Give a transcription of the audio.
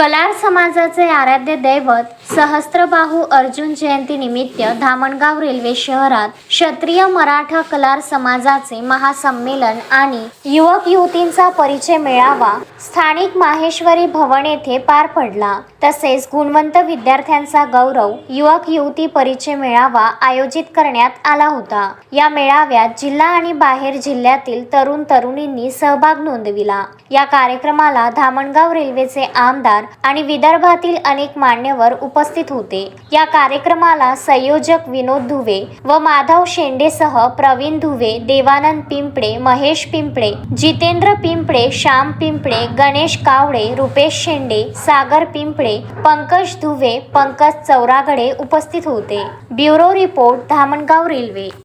Colour समाजाचे आराध्य दैवत सहस्त्रबाहू अर्जुन जयंती निमित्त धामणगाव रेल्वे शहरात क्षत्रिय मराठा कलार समाजाचे महासंमेलन आणि युवक युवतींचा परिचय मेळावा स्थानिक माहेश्वरी भवन येथे पार पडला. तसेच गुणवंत विद्यार्थ्यांचा गौरव युवक युवती परिचय मेळावा आयोजित करण्यात आला होता. या मेळाव्यात जिल्हा आणि बाहेर जिल्ह्यातील तरुण तरुणींनी सहभाग नोंदविला. या कार्यक्रमाला धामणगाव रेल्वेचे आमदार आणि विदर्भातील अनेक मान्यवर उप उपस्थित होते. या कार्यक्रमाला संयोजक विनोद धुवे व माधव शेंडेसह प्रवीण धुवे देवानंद पिंपळे महेश पिंपळे जितेंद्र पिंपळे श्याम पिंपळे गणेश कावळे रुपेश शेंडे सागर पिंपळे पंकज धुवे पंकज चौरागडे उपस्थित होते. Bureau report Dhamangaon railway.